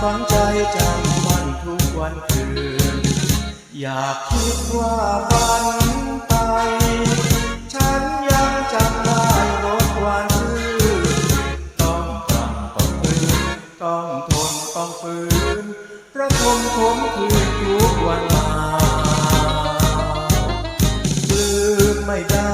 ฝังใจจำมันทุกวันคืน อยากคิดว่าฝันไป ฉันยังจำได้รถวันรื่นต้องทำต้องฝืนต้องทนต้องฝืนระทมขมคืนทุกวันมาลืมไม่ได้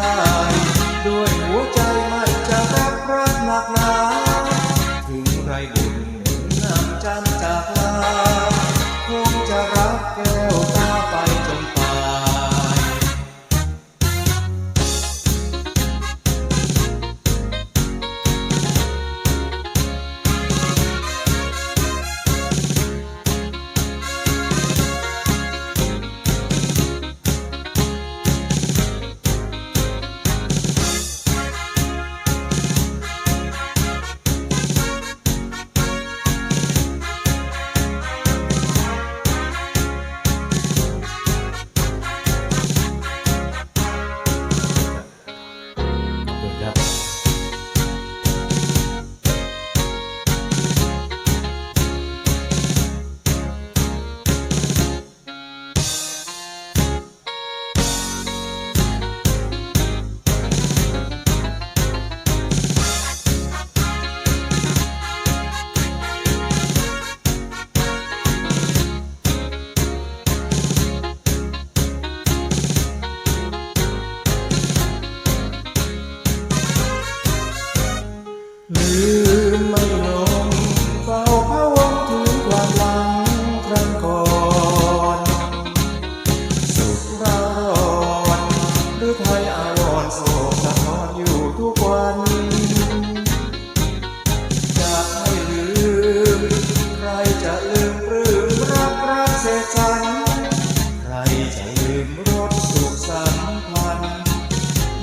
จะลืมรสสุขสัมพันธ์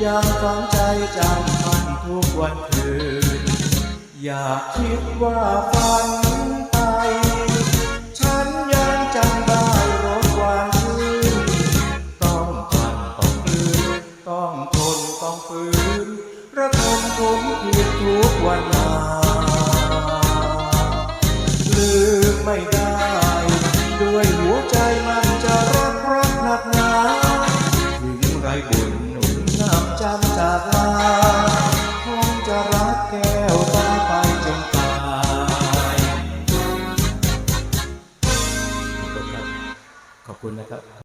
ยังฝังใจจำมันทุกวันคืน อยากคิดว่าฝันไป ฉันยังจำได้รสหวานชื่นต้องทำต้องฝืนต้องทนต้องฝืนระทมผมเพียทุกวันมาลืมไม่ได้ด้วย คุณนะครับ